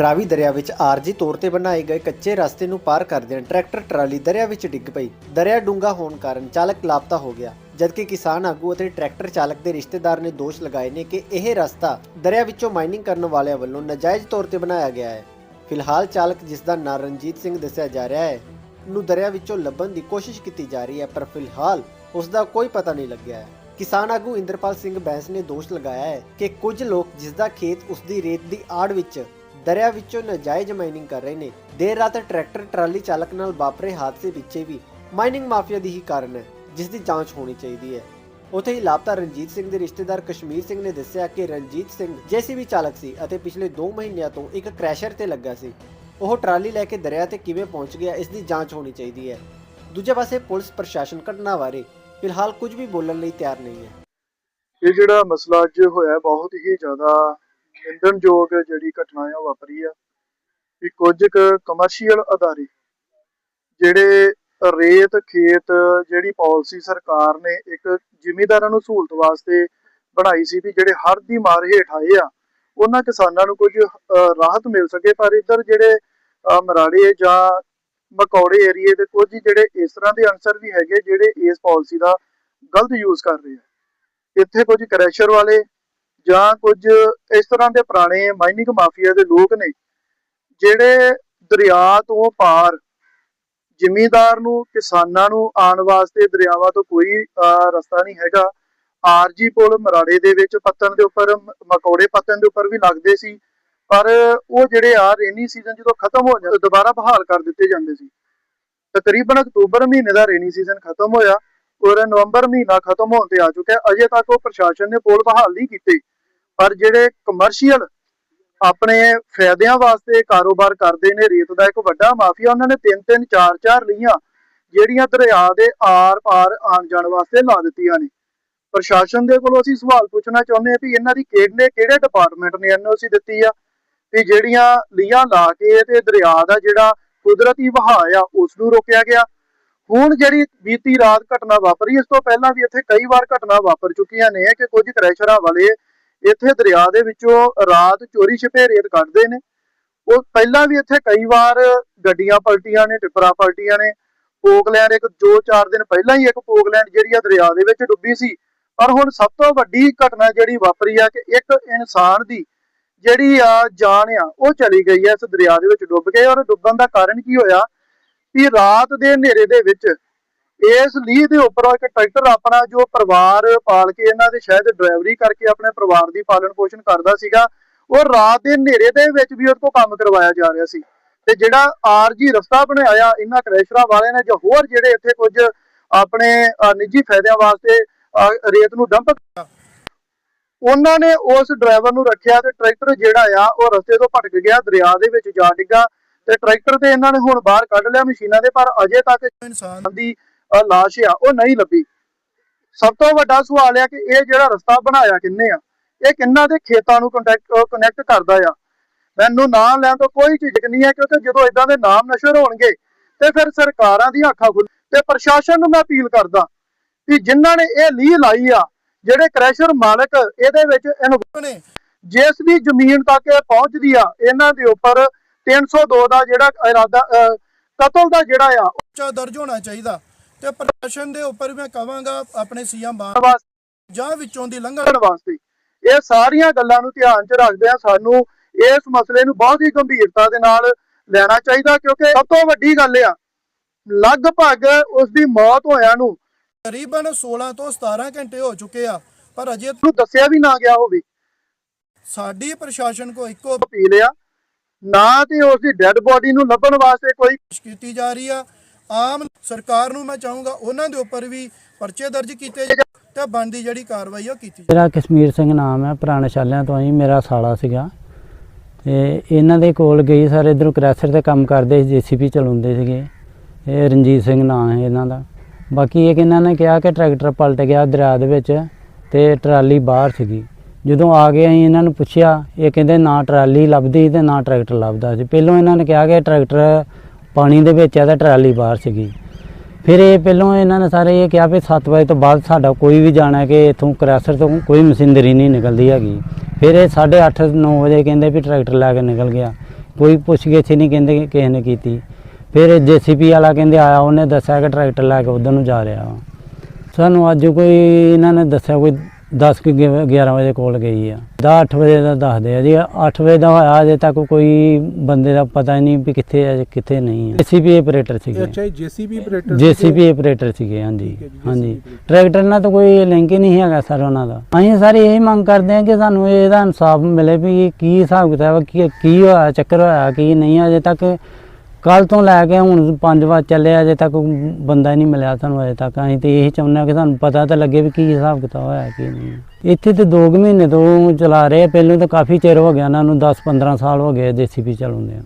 ਰਾਵੀ ਦਰਿਆ ਵਿੱਚ ਆਰਜੀ ਤੌਰ ਤੇ ਬਣਾਏ ਗਏ ਕੱਚੇ ਰਸਤੇ ਨੂੰ ਪਾਰ ਕਰਦਿਆਂ ਟਰੈਕਟਰ ਟਰਾਲੀ ਦਰਿਆ ਵਿੱਚ ਡਿੱਗ ਪਈ। ਦਰਿਆ ਡੂੰਘਾ ਹੋਣ ਕਾਰਨ ਚਾਲਕ ਲਾਪਤਾ ਹੋ ਗਿਆ, ਜਦਕਿ ਕਿਸਾਨ ਆਗੂ ਅਤੇ ਟਰੈਕਟਰ ਚਾਲਕ ਦੇ ਰਿਸ਼ਤੇਦਾਰ ਨੇ ਦੋਸ਼ ਲਗਾਏ ਨੇ ਕਿ ਇਹ ਰਸਤਾ ਦਰਿਆ ਵਿੱਚੋਂ ਮਾਈਨਿੰਗ ਕਰਨ ਵਾਲਿਆਂ ਵੱਲੋਂ ਨਾਜਾਇਜ਼ ਤੌਰ ਤੇ ਬਣਾਇਆ ਗਿਆ ਹੈ। ਫਿਲਹਾਲ ਚਾਲਕ, ਜਿਸ ਦਾ ਨਾਂ ਰਣਜੀਤ ਸਿੰਘ ਦੱਸਿਆ ਜਾ ਰਿਹਾ ਹੈ, ਨੂੰ ਦਰਿਆ ਵਿੱਚੋਂ ਲੱਭਣ ਦੀ ਕੋਸ਼ਿਸ਼ ਕੀਤੀ ਜਾ ਰਹੀ ਹੈ, ਪਰ ਫਿਲਹਾਲ ਉਸ ਦਾ ਕੋਈ ਪਤਾ ਨਹੀਂ ਲੱਗਿਆ ਹੈ। ਕਿਸਾਨ ਆਗੂ ਇੰਦਰਪਾਲ ਸਿੰਘ ਬੈਂਸ ਨੇ ਦੋਸ਼ ਲਗਾਇਆ ਹੈ ਕਿ ਕੁਝ ਲੋਕ, ਜਿਸ ਦਾ ਖੇਤ ਉਸ ਦੀ ਰੇਤ ਦੀ ਆੜ ਵਿੱਚ ਦਰਿਆ ਵਿੱਚੋਂ ਨਾਜਾਇਜ਼ ਮਾਈਨਿੰਗ ਕਰ ਰਹੇ ਨੇ। ਦੇਰ ਰਾਤ ਟਰੈਕਟਰ, ਟਰਾਲੀ ਚਾਲਕ ਨਾਲ ਵਾਪਰੇ ਹਾਦਸੇ ਪਿੱਛੇ ਵੀ ਮਾਈਨਿੰਗ ਮਾਫੀਆ ਦੀ ਹੀ ਕਾਰਨ ਹੈ, ਜਿਸ ਦੀ ਜਾਂਚ ਹੋਣੀ ਚਾਹੀਦੀ ਹੈ। ਉੱਥੇ ਹੀ ਲਾਪਤਾ ਰਣਜੀਤ ਸਿੰਘ ਦੇ ਰਿਸ਼ਤੇਦਾਰ ਕਸ਼ਮੀਰ ਸਿੰਘ ਨੇ ਦੱਸਿਆ ਕਿ ਰਣਜੀਤ ਸਿੰਘ ਜੇਸੀਬੀ ਚਾਲਕ ਸੀ ਅਤੇ ਪਿਛਲੇ 2 ਮਹੀਨਿਆਂ ਤੋਂ ਇੱਕ ਕ੍ਰੈਸ਼ਰ ਤੇ ਲੱਗਾ ਸੀ। ਉਹ ਟਰਾਲੀ ਲੈ ਕੇ ਦਰਿਆ ਤੇ ਕਿਵੇਂ ਪਹੁੰਚ ਗਿਆ, ਇਸ ਦੀ ਜਾਂਚ ਹੋਣੀ ਚਾਹੀਦੀ ਹੈ। ਦੂਜੇ ਪਾਸੇ ਪੁਲਿਸ ਪ੍ਰਸ਼ਾਸਨ ਘਟਨਾ ਬਾਰੇ ਫਿਲਹਾਲ ਕੁਝ ਵੀ ਬੋਲਣ ਲਈ ਤਿਆਰ ਨਹੀਂ ਹੈ। ਇਹ ਜਿਹੜਾ ਮਸਲਾ ਅੱਜ ਹੋਇਆ, ਬਹੁਤ ਹੀ ਜ਼ਿਆਦਾ ਨਿੰਦਣਯੋਗ ਜਿਹੜੀ ਘਟਨਾ ਆ ਵਾਪਰੀ ਆ। ਕਿ ਕੁਝ ਕਮਰਸ਼ੀਅਲ ਅਦਾਰੇ, ਜਿਹੜੇ ਰੇਤ, ਖੇਤ ਜਿਹੜੀ ਪਾਲਿਸੀ ਸਰਕਾਰ ਨੇ ਇੱਕ ਜ਼ਿਮੀਂਦਾਰਾਂ ਨੂੰ ਸਹੂਲਤ ਵਾਸਤੇ ਬਣਾਈ ਸੀ ਵੀ ਜਿਹੜੇ ਹੜ੍ਹ ਦੀ ਮਾਰ ਹੇਠ ਆਏ ਆ, ਉਹਨਾਂ ਕਿਸਾਨਾਂ ਨੂੰ ਕੁਝ ਰਾਹਤ ਮਿਲ ਸਕੇ, ਪਰ ਇੱਧਰ ਜਿਹੜੇ ਮਰਾੜੇ ਜਾਂ ਮਕੌੜੇ ਏਰੀਏ ਦੇ ਕੁਝ ਜਿਹੜੇ ਇਸ ਤਰ੍ਹਾਂ ਦੇ ਅਨਸਰ ਵੀ ਹੈਗੇ ਜਿਹੜੇ ਇਸ ਪਾਲਿਸੀ ਦਾ ਗਲਤ ਯੂਜ਼ ਕਰ ਰਹੇ ਆ। ਇੱਥੇ ਕੁਝ ਕਰੈਸ਼ਰ ਵਾਲੇ ਜਾਂ ਕੁਝ ਇਸ ਤਰ੍ਹਾਂ ਦੇ ਪੁਰਾਣੇ ਮਾਈਨਿੰਗ ਮਾਫੀਆ ਦੇ ਲੋਕ ਨੇ, ਜਿਹੜੇ ਦਰਿਆ ਤੋਂ ਪਾਰ ਜ਼ਿਮੀਂਦਾਰ ਨੂੰ, ਕਿਸਾਨਾਂ ਨੂੰ ਆਉਣ ਵਾਸਤੇ ਦਰਿਆਵਾਂ ਤੋਂ ਕੋਈ ਰਸਤਾ ਨਹੀਂ ਹੈਗਾ। ਆਰਜੀ ਪੁਲ ਮਰਾੜੇ ਦੇ ਵਿੱਚ ਪੱਤਣ ਦੇ ਉੱਪਰ ਮਕੌੜੇ ਪੱਤਣ ਦੇ ਉੱਪਰ ਵੀ ਲੱਗਦੇ ਸੀ। ਪਰ ਉਹ ਜਿਹੜੇ ਆ ਰੇਨੀ ਸੀਜ਼ਨ ਜਦੋਂ ਖਤਮ ਹੋ ਜਾਂਦਾ, ਦੁਬਾਰਾ ਬਹਾਲ ਕਰ ਦਿੱਤੇ ਜਾਂਦੇ ਸੀ। ਤਕਰੀਬਨ ਅਕਤੂਬਰ ਮਹੀਨੇ ਦਾ ਰੇਨੀ ਸੀਜ਼ਨ ਖਤਮ ਹੋਇਆ, ਔਰ ਨਵੰਬਰ ਮਹੀਨਾ ਖਤਮ ਹੋਣ ਤੇ ਆ ਚੁੱਕਿਆ। ਅਜੇ ਤੱਕ ਉਹ ਪ੍ਰਸ਼ਾਸਨ ਨੇ ਪੁਲ ਬਹਾਲ ਨਹੀਂ ਕੀਤੇ। ਪਰ ਜਿਹੜੇ ਕਮਰਸ਼ੀਅਲ ਆਪਣੇ ਫਾਇਦਿਆਂ ਵਾਸਤੇ ਕਾਰੋਬਾਰ ਕਰਦੇ ਨੇ, ਰੇਤ ਦਾ ਇੱਕ ਵੱਡਾ ਮਾਫੀਆ, ਉਹਨਾਂ ਨੇ ਤਿੰਨ ਤਿੰਨ, ਚਾਰ ਚਾਰ ਲੀਆਂ ਜਿਹੜੀਆਂ ਦਰਿਆ ਦੇ ਆਰ ਪਾਰ ਆਉਣ ਜਾਣ ਵਾਸਤੇ ਲਾ ਦਿੱਤੀਆਂ ਨੇ। ਪ੍ਰਸ਼ਾਸਨ ਦੇ ਕੋਲੋਂ ਅਸੀਂ ਸਵਾਲ ਪੁੱਛਣਾ ਚਾਹੁੰਦੇ ਹਾਂ ਵੀ ਇਹਨਾਂ ਦੀ ਕਿਹੜੇ ਕਿਹੜੇ ਡਿਪਾਰਟਮੈਂਟ ਨੇ ਐਨਓਸੀ ਦਿੱਤੀ ਆ, ਵੀ ਜਿਹੜੀਆਂ ਲੀਆਂ ਲਾ ਕੇ ਤੇ ਦਰਿਆ ਦਾ ਜਿਹੜਾ ਕੁਦਰਤੀ ਵਹਾਅ ਆ ਉਸ ਨੂੰ ਰੋਕਿਆ ਗਿਆ। ਹੁਣ ਜਿਹੜੀ ਬੀਤੀ ਰਾਤ ਘਟਨਾ ਵਾਪਰੀ, ਇਸ ਤੋਂ ਪਹਿਲਾਂ ਵੀ ਇੱਥੇ ਕਈ ਵਾਰ ਘਟਨਾ ਵਾਪਰ ਚੁੱਕੀਆਂ ਨੇ ਕਿ ਕੁਝ ਕ੍ਰੈਸ਼ਰਾਂ ਵਾਲੇ ਇੱਥੇ ਦਰਿਆ ਦੇ ਵਿੱਚੋਂ ਰਾਤ ਚੋਰੀ ਛਿਪੇ ਰੇਤ ਕੱਢਦੇ ਨੇ। ਉਹ ਪਹਿਲਾਂ ਵੀ ਇੱਥੇ ਕਈ ਵਾਰ ਗੱਡੀਆਂ ਪਲਟੀਆਂ ਨੇ, ਟਿੱਪਰਾਂ ਪਲਟੀਆਂ ਨੇ। ਪੋਕਲੈਂਡ ਇੱਕ ਜੋ ਚਾਰ ਦਿਨ ਪਹਿਲਾਂ ਹੀ ਇੱਕ ਪੋਕਲੈਂਡ ਜਿਹੜੀ ਆ ਦਰਿਆ ਦੇ ਵਿੱਚ ਡੁੱਬੀ ਸੀ। ਪਰ ਹੁਣ ਸਭ ਤੋਂ ਵੱਡੀ ਘਟਨਾ ਜਿਹੜੀ ਵਾਪਰੀ ਆ ਕਿ ਇੱਕ ਇਨਸਾਨ ਦੀ ਜਿਹੜੀ ਆ ਜਾਨ ਆ, ਉਹ ਚਲੀ ਗਈ ਐ ਇਸ ਦਰਿਆ ਦੇ ਵਿੱਚ ਡੁੱਬ ਕੇ। ਔਰ ਡੁੱਬਣ ਦਾ ਕਾਰਨ ਕੀ ਹੋਇਆ ਕਿ ਰਾਤ ਦੇ ਹਨੇਰੇ ਦੇ ਵਿੱਚ ਇਸ ਲੀਹ ਦੇ ਉੱਪਰ ਇੱਕ ਟਰੈਕਟਰ ਆਪਣਾ ਜੋ ਪਰਿਵਾਰ ਪਾਲ ਕੇ ਇਹਨਾਂ ਦੇ ਸ਼ਾਇਦ ਡਰਾਈਵਰੀ ਕਰਕੇ ਆਪਣੇ ਪਰਿਵਾਰ ਦੀ ਪਾਲਣ ਪੋਸ਼ਣ ਕਰਦਾ ਸੀਗਾ ਉਹ ਰਾਤ ਦੇ ਹਨੇਰੇ ਦੇ ਵਿੱਚ ਵੀ ਉਹਦੇ ਕੋਲ ਕੰਮ ਕਰਵਾਇਆ ਜਾ ਰਿਹਾ ਸੀ। ਤੇ ਜਿਹੜਾ ਆਰਜੀ ਰਸਤਾ ਬਣਾਇਆ ਇਹਨਾਂ ਕ੍ਰੈਸ਼ਰਾਂ ਵਾਲਿਆਂ ਨੇ ਜਾਂ ਹੋਰ ਜਿਹੜੇ ਇੱਥੇ ਕੁਝ ਆਪਣੇ ਨਿੱਜੀ ਫਾਇਦਿਆਂ ਵਾਸਤੇ ਰੇਤ ਨੂੰ ਡੰਪ ਉਹਨਾਂ ਨੇ ਉਸ ਡਰਾਈਵਰ ਨੂੰ ਰੱਖਿਆ ਤੇ ਟਰੈਕਟਰ ਜਿਹੜਾ ਆ ਉਹ ਰਸਤੇ ਤੋਂ ਭਟਕ ਗਿਆ ਦਰਿਆ ਦੇ ਵਿੱਚ ਜਾ ਡਿੱਗਾ ਤੇ ਟਰੈਕਟਰ ਤੇ ਇਹਨਾਂ ਨੇ ਹੁਣ ਬਾਹਰ ਕੱਢ ਲਿਆ ਮਸ਼ੀਨਾਂ ਦੇ ਪਰ ਅਜੇ ਤੱਕ ਇਨਸਾਨ ਦੀ ਲਾਸ਼ ਆ ਉਹ ਨਹੀਂ ਲੱਭੀ। ਸਭ ਤੋਂ ਵੱਡਾ ਸਵਾਲ ਆ ਕਿ ਇਹ ਜਿਹੜਾ ਰਸਤਾ ਬਣਾਇਆ ਕਿੰਨੇ ਆ? ਇਹ ਕਿੰਨਾ ਦੇ ਖੇਤਾਂ ਨੂੰ ਕੰਟੈਕਟ ਕਨੈਕਟ ਕਰਦਾ ਆ? ਮੈਨੂੰ ਨਾਮ ਲੈਣ ਤੋਂ ਕੋਈ ਝਿਜਕ ਨਹੀਂ ਹੈ ਕਿਉਂਕਿ ਜਦੋਂ ਇਦਾਂ ਦੇ ਨਾਮ ਨਸ਼ਰ ਹੋਣਗੇ ਤੇ ਫਿਰ ਸਰਕਾਰਾਂ ਦੀ ਅੱਖਾਂ ਖੁੱਲ ਤੇ ਪ੍ਰਸ਼ਾਸਨ ਨੂੰ ਮੈਂ ਅਪੀਲ ਕਰਦਾ ਕਿ ਜਿਨ੍ਹਾਂ ਨੇ ਇਹ ਲੀਹ ਲਾਈ ਆ ਜਿਹੜੇ ਕ੍ਰੈਸ਼ਰ ਮਾਲਕ ਇਹਦੇ ਵਿੱਚ ਇਨਵੋਲਵ ਨੇ। ਜਿਸ ਵੀ ਜ਼ਮੀਨ ਤੱਕ ਇਹ ਪਹੁੰਚਦੀ ਆ ਇਹਨਾਂ ਦੇ ਉੱਪਰ 302 ਦਾ ਜਿਹੜਾ ਇਰਾਦਾ ਕਤਲ ਦਾ ਜਿਹੜਾ ਆ ਉੱਚਾ ਦਰਜ ਹੋਣਾ ਚਾਹੀਦਾ। ਤੇ ਪ੍ਰਸ਼ਾਸਨ ਦੇ ਉੱਪਰ ਮੈਂ ਕਵਾਂਗਾ ਆਪਣੇ ਸੀਐਮ ਬਾਣ ਜਾਂ ਵਿੱਚੋਂ ਦੀ ਲੰਘਣ। ਵਾਸਤੇ ਇਹ ਸਾਰੀਆਂ ਗੱਲਾਂ ਨੂੰ ਧਿਆਨ 'ਚ ਰੱਖਦੇ ਆ ਸਾਨੂੰ ਇਸ ਮਸਲੇ ਨੂੰ ਬਹੁਤ ਹੀ ਗੰਭੀਰਤਾ ਦੇ ਨਾਲ ਲੈਣਾ ਚਾਹੀਦਾ ਕਿਉਂਕਿ ਸਭ ਤੋਂ ਵੱਡੀ ਗੱਲ ਆ ਲਗਭਗ ਉਸ ਦੀ ਮੌਤ ਹੋਇਆਂ ਨੂੰ ਤਕਰੀਬਨ 16 ਤੋਂ 17 ਘੰਟੇ ਹੋ ਚੁੱਕੇ ਆ ਪਰ ਅਜੇ ਨੂੰ ਦੱਸਿਆ ਵੀ ਨਾ ਗਿਆ ਹੋਵੇ। ਸਾਡੀ ਪ੍ਰਸ਼ਾਸਨ ਕੋ ਇੱਕੋ ਪੀ ਲਿਆ ਨਾ ਤੇ ਉਸ ਦੀ ਡੈੱਡ ਬੋਡੀ ਨੂੰ ਲੱਭਣ ਵਾਸਤੇ ਕੋਈ ਕੀਤੀ ਜਾ ਰਹੀ ਆ ਆਮ ਸਰਕਾਰ ਨੂੰ ਮੈਂ ਚਾਹੂੰਗਾ ਉਹਨਾਂ ਦੇ ਉੱਪਰ ਵੀ ਪਰਚੇ ਦਰਜ ਕੀਤੇ ਤੇ ਬਣਦੀ ਜਿਹੜੀ ਕਾਰਵਾਈ ਉਹ ਕੀਤੀ ਮੇਰਾ ਕਸ਼ਮੀਰ ਸਿੰਘ ਨਾਮ ਹੈ, ਪੁਰਾਣੇ ਸ਼ਾਲਿਆਂ ਤੋਂ ਹੀ ਮੇਰਾ ਸਾਲਾ ਸੀਗਾ। ਤੇ ਇਹਨਾਂ ਦੇ ਕੋਲ ਗਈ ਸਾਰੇ, ਇਧਰੋਂ ਕ੍ਰੈਸ਼ਰ ਤੇ ਕੰਮ ਕਰਦੇ ਸੀ ਜੀਸੀਪੀ ਚਲਾਉਂਦੇ ਸੀਗੇ। ਇਹ ਰਣਜੀਤ ਸਿੰਘ ਨਾਂ ਹੈ ਇਹਨਾਂ ਦਾ। ਬਾਕੀ ਇਹ ਇਹਨਾਂ ਨੇ ਕਿਹਾ ਕਿ ਟਰੈਕਟਰ ਪਲਟ ਗਿਆ ਦਰਿਆ ਦੇ ਵਿੱਚ ਤੇ ਟਰਾਲੀ ਬਾਹਰ ਸੀਗੀ। ਜਦੋਂ ਆ ਗਏ ਅਸੀਂ ਇਹਨਾਂ ਨੂੰ ਪੁੱਛਿਆ, ਇਹ ਕਹਿੰਦੇ ਨਾ ਟਰਾਲੀ ਲੱਭਦੀ ਤੇ ਨਾ ਟਰੈਕਟਰ ਲੱਭਦਾ ਸੀ। ਪਹਿਲਾਂ ਇਹਨਾਂ ਨੇ ਕਿਹਾ ਕਿ ਟਰੈਕਟਰ ਪਾਣੀ ਦੇ ਵਿੱਚ ਹੈ ਤੇ ਟਰਾਲੀ ਬਾਹਰ ਸੀਗੀ। ਫਿਰ ਇਹ ਪਹਿਲਾਂ ਇਹਨਾਂ ਨੇ ਸਾਰੇ ਇਹ ਕਿਹਾ ਵੀ 7 ਵਜੇ ਤੋਂ ਬਾਅਦ ਸਾਡਾ ਕੋਈ ਵੀ ਜਾਣਾ ਕਿ ਇਥੋਂ ਕ੍ਰੈਸ਼ਰ ਤੋਂ ਕੋਈ ਮਸ਼ੀਨਰੀ ਨਹੀਂ ਨਿਕਲਦੀ ਹੈਗੀ। ਫਿਰ ਇਹ 8:30 9 ਵਜੇ ਕਹਿੰਦੇ ਵੀ ਟਰੈਕਟਰ ਲੈ ਕੇ ਨਿਕਲ ਗਿਆ। ਕੋਈ ਪੁੱਛਗਿੱਛ ਹੀ ਨਹੀਂ ਕਹਿੰਦੇ ਕਿਸੇ ਨੇ ਕੀਤੀ। ਫਿਰ ਜੀਸੀਪੀ ਵਾਲਾ ਕਹਿੰਦੇ ਆਇਆ, ਉਹਨੇ ਦੱਸਿਆ ਕਿ ਟਰੈਕਟਰ ਲੈ ਕੇ ਉਧਰ ਨੂੰ ਜਾ ਰਿਹਾ ਵਾ। ਸਾਨੂੰ ਅੱਜ ਕੋਈ ਇਹਨਾਂ ਨੇ ਦੱਸਿਆ ਕੋਈ 10 ਕਿ 11 ਵਜੇ ਕੋਲ ਗਈ ਆ। ਦਾ 8 ਵਜੇ ਦਾ ਦੱਸਦੇ ਆ ਜੀ। 8 ਵਜੇ ਦਾ ਹੋਇਆ ਅਜੇ ਤੱਕ ਕੋਈ ਬੰਦੇ ਦਾ ਪਤਾ ਨਹੀਂ ਵੀ ਕਿੱਥੇ ਹੈ ਕਿੱਥੇ ਨਹੀਂ ਹੈ ਜੀਸੀਪੀ ਆਪਰੇਟਰ ਸੀਗੇ। ਅੱਛਾ ਜੀਸੀਬੀ ਆਪਰੇਟਰ ਜੀਸੀਪੀ ਆਪਰੇਟਰ ਸੀਗੇ ਹਾਂਜੀ। ਠੀਕ ਹੈ ਜੀ, ਹਾਂਜੀ। ਟਰੈਕਟਰ ਨਾਲ ਤਾਂ ਕੋਈ ਲਿੰਕ ਹੀ ਨਹੀਂ ਹੈਗਾ ਸਰ ਉਹਨਾਂ ਦਾ। ਅਸੀਂ ਸਾਰੇ ਇਹੀ ਮੰਗ ਕਰਦੇ ਹਾਂ ਕਿ ਸਾਨੂੰ ਇਹਦਾ ਇਨਸਾਫ ਮਿਲੇ ਵੀ ਕੀ ਹਿਸਾਬ ਕਿਤਾਬ ਕੀ ਹੋਇਆ ਚੱਕਰ ਹੋਇਆ ਕੀ ਨਹੀਂ। ਅਜੇ ਤੱਕ ਕੱਲ ਤੋਂ ਲੈ ਕੇ ਹੁਣ ਪੰਜ ਵਾਰ ਚੱਲਿਆ ਅਜੇ ਤੱਕ ਬੰਦਾ ਹੀ ਨਹੀਂ ਮਿਲਿਆ ਸਾਨੂੰ ਅਜੇ ਤੱਕ। ਅਸੀਂ ਤੇ ਇਹੀ ਚਾਹੁੰਦੇ ਹਾਂ ਕਿ ਸਾਨੂੰ ਪਤਾ ਤਾਂ ਲੱਗੇ ਵੀ ਕੀ ਹਿਸਾਬ ਕਿਤਾਬ ਹੋਇਆ ਕੀ ਨਹੀਂ। ਇੱਥੇ ਤੇ 2 ਮਹੀਨੇ ਤੋਂ ਚਲਾ ਰਹੇ ਆ, ਪਹਿਲਾਂ ਤਾਂ ਕਾਫੀ ਚਿਰ ਹੋ ਗਿਆ ਇਹਨਾਂ ਨੂੰ 10 15 ਸਾਲ ਹੋ ਗਏ ਜੀਸੀਪੀ ਚਲਾਉਂਦੇ ਆ